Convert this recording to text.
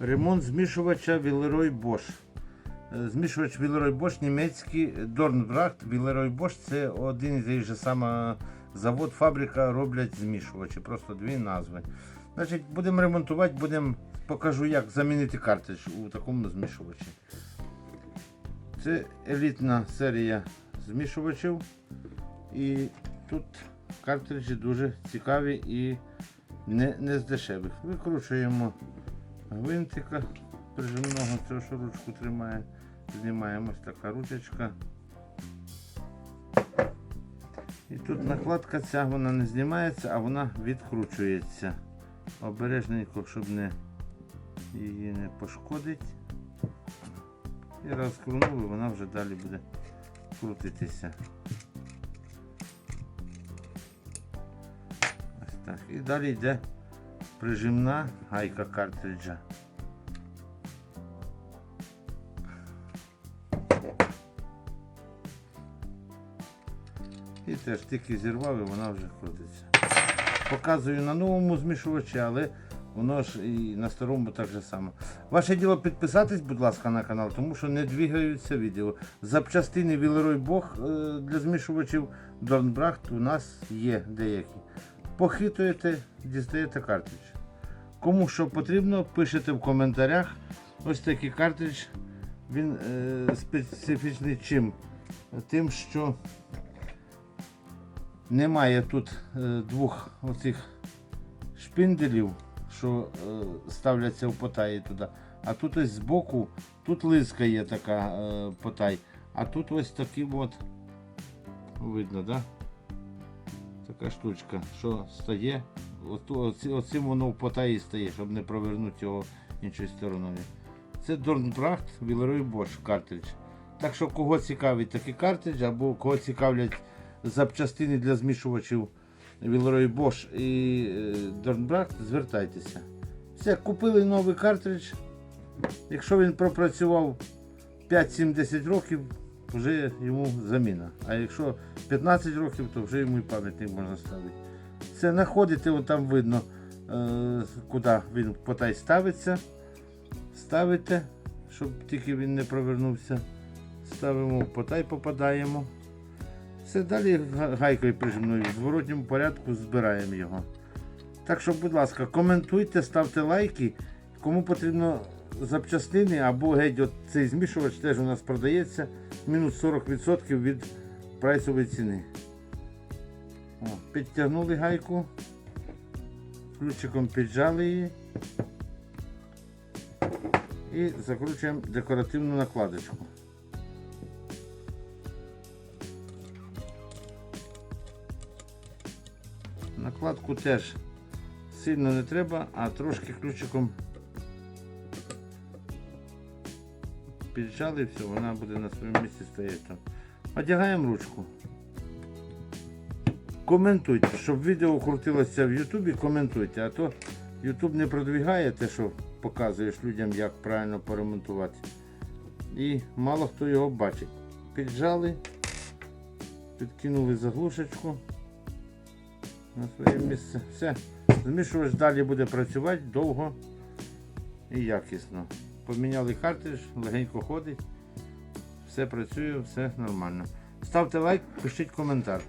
Ремонт змішувача Villeroy Bosch. Е, Змішувач Villeroy Bosch німецький Dornbracht Villeroy Bosch це один і же саме завод, фабрика роблять змішувачі. Просто дві назви. Значить, будемо ремонтувати, будемо покажу, як замінити картридж у такому змішувачі. Це елітна серія змішувачів. І тут картриджі дуже цікаві і не, не з дешевих. Викручуємо гвинтика прижимного, цього що ручку тримає. Знімаємо ось така ручечка. І тут накладка ця вона не знімається, а вона відкручується. Обережненько, щоб не її не пошкодить. І раз крутнули, вона вже далі буде крутитися. Ось так. І далі йде прижимна гайка картриджа. І теж тільки зірвав і вона вже крутиться. Показую на новому змішувачі, але воно ж і на старому так же само. Ваше діло підписатись, будь ласка, на канал, тому що не двигаються відео. Запчастини Вілерой Бог е, для змішувачів Dornbracht у нас є деякі. Похитуєте, дістаєте картридж. Кому що потрібно, пишете в коментарях. Ось такий картридж. Він е, специфічний чим? Тим, що немає тут е, двох оцих шпинделів, що е, ставляться в потай туди. А тут ось збоку, тут лиска є така е, потай, а тут ось такий от, видно, да? Така штучка, що стає. Оцим воно в потаї стає, щоб не провернути його іншою стороною. Це Dornbracht Villeroy Bosch картридж. Так що кого цікавить такий картридж, або кого цікавлять запчастини для змішувачів Villeroy Bosch і е, Dornbracht, звертайтеся. Все, купили новий картридж. Якщо він пропрацював 5-7-10 років, вже йому заміна. А якщо 15 років, то вже йому і пам'ятник можна ставити. Це знаходите, там видно, е, куди він потай ставиться. Ставите, щоб тільки він не провернувся. Ставимо потай, попадаємо. Все далі га- гайкою прижимною в зворотньому порядку збираємо його. Так що, будь ласка, коментуйте, ставте лайки. Кому потрібно запчастини або геть от цей змішувач теж у нас продається. Мінус 40% від прайсової ціни. О, підтягнули гайку. Ключиком піджали її. І закручуємо декоративну накладочку. Накладку теж сильно не треба, а трошки ключиком піджали все, вона буде на своєму місці стояти. Одягаємо ручку. Коментуйте, щоб відео крутилося в Ютубі, коментуйте, а то Ютуб не продвігає те, що показуєш людям, як правильно поремонтувати. І мало хто його бачить. Піджали, підкинули заглушечку на своє місце. Все. Змішувач далі буде працювати довго і якісно. Поміняли картридж, легенько ходить, все працює, все нормально. Ставте лайк, пишіть коментар.